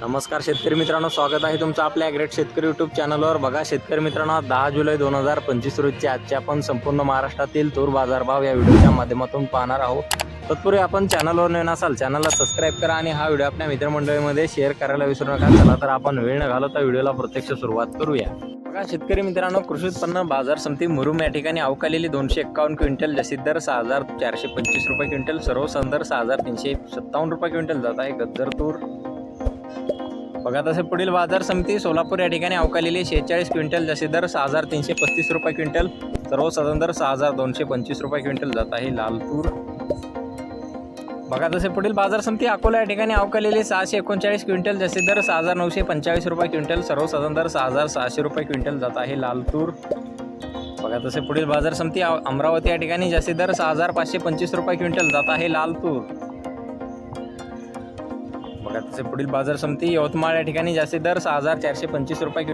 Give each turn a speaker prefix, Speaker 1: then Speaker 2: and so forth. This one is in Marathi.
Speaker 1: नमस्कार शेतकरी मित्रांनो स्वागत आहे तुमचं आपल्या ॲग्रेट शेतकरी यूट्यूब चॅनलवर बघा शेतकरी मित्रांनो दहा जुलै दोन हजार पंचवीस रोजच्या आजचे आपण संपूर्ण महाराष्ट्रातील तूर बाजारभाव या व्हिडिओच्या माध्यमातून पाहणार आहोत. तत्पूर्वी आपण चॅनलवर नवीन असाल चॅनलला सबस्क्राईब करा आणि हा व्हिडिओ आपल्या मित्रमंडळीमध्ये शेअर करायला विसरू नका. चला तर आपण वेळ न घालवता व्हिडिओला प्रत्यक्ष सुरुवात करूया. बघा शेतकरी मित्रांनो कृषी उत्पन्न बाजार समिती मुरुम या ठिकाणी अवकालेली दोनशे एक्कावन्न क्विंटल जशी दर सहा हजार चारशे पंचवीस रुपये क्विंटल सर्व संदर सहा हजार तीनशे सत्तावन्न रुपये क्विंटल जात आहे. गज्जर तूर बघा तसे पुढील बाजार समिती सोलापूर या ठिकाणी अवकालेली शेहेचाळीस क्विंटल जसे दर सहा हजार तीनशे पस्तीस रुपये क्विंटल सर्व सदन दर सहा हजार दोनशे पंचवीस रुपये क्विंटल जात आहे लाल तूर बघा तसे पुढील बाजार समिती अकोला या ठिकाणी अवकालेली सहाशे एकोणचाळीस क्विंटल जसे दर सहा हजार नऊशे पंचेचाळीस रुपये क्विंटल सर्व सदन दर सहा हजार सहाशे रुपये क्विंटल जात आहे लाल तूर बघा तसे पुढील बाजार समिती अमरावती या ठिकाणी जसे दर सहा हजार पाचशे पंचवीस रुपये क्विंटल जात आहे लाल तूर बघा तसे पुढील बाजार समिती यवतमाळ या ठिकाणी जास्तीत दर सहा हजार चारशे पंचवीस रुपये